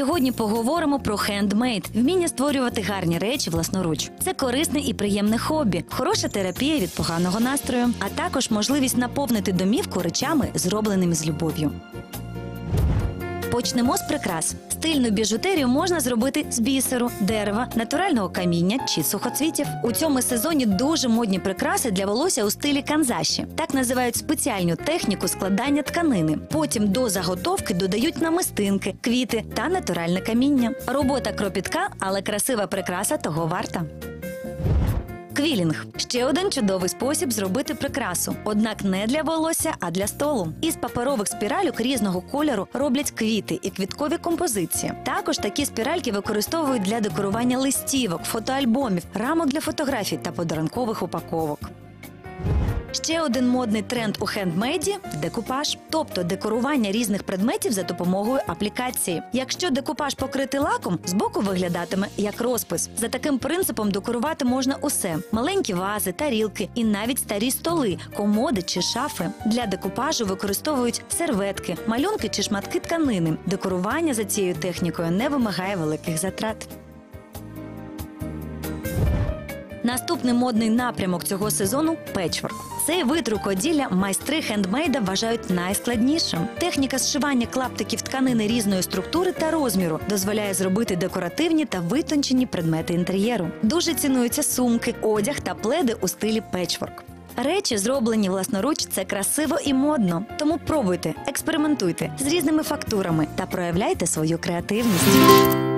Сьогодні поговоримо про хендмейд вміння створювати гарні речі власноруч. Це корисне і приємне хобі, хороша терапія від поганого настрою, а також можливість наповнити домівку речами, зробленими з любов'ю. Почнемо з прикрас. Стильну біжутерію можна зробити з бісеру, дерева, натурального каміння чи сухоцвітів. У цьому сезоні дуже модні прикраси для волосся у стилі канзаші. Так називають спеціальну техніку складання тканини. Потім до заготовки додають намистинки, квіти та натуральне каміння. Робота кропітка, але красива прикраса того варта. Квілінг ще один чудовий спосіб зробити прикрасу, однак не для волосся, а для столу. Із паперових спіральок різного кольору роблять квіти і квіткові композиції. Також такі спіральки використовують для декорування листівок, фотоальбомів, рамок для фотографій та подарункових упаковок. Ще один модний тренд у хендмейді декупаж, тобто декорування різних предметів за допомогою аплікації. Якщо декупаж покритий лаком, збоку виглядатиме як розпис. За таким принципом декорувати можна усе: маленькі вази, тарілки і навіть старі столи, комоди чи шафи. Для декупажу використовують серветки, малюнки чи шматки тканини. Декорування за цією технікою не вимагає великих затрат. Наступний модний напрямок цього сезону печворк. Цей вид рукоділля майстри хендмейда вважають найскладнішим. Техніка зшивання клаптиків тканини різної структури та розміру дозволяє зробити декоративні та витончені предмети інтер'єру. Дуже цінуються сумки, одяг та пледи у стилі печворк. Речі, зроблені власноруч, це красиво і модно. Тому пробуйте, експериментуйте з різними фактурами та проявляйте свою креативність.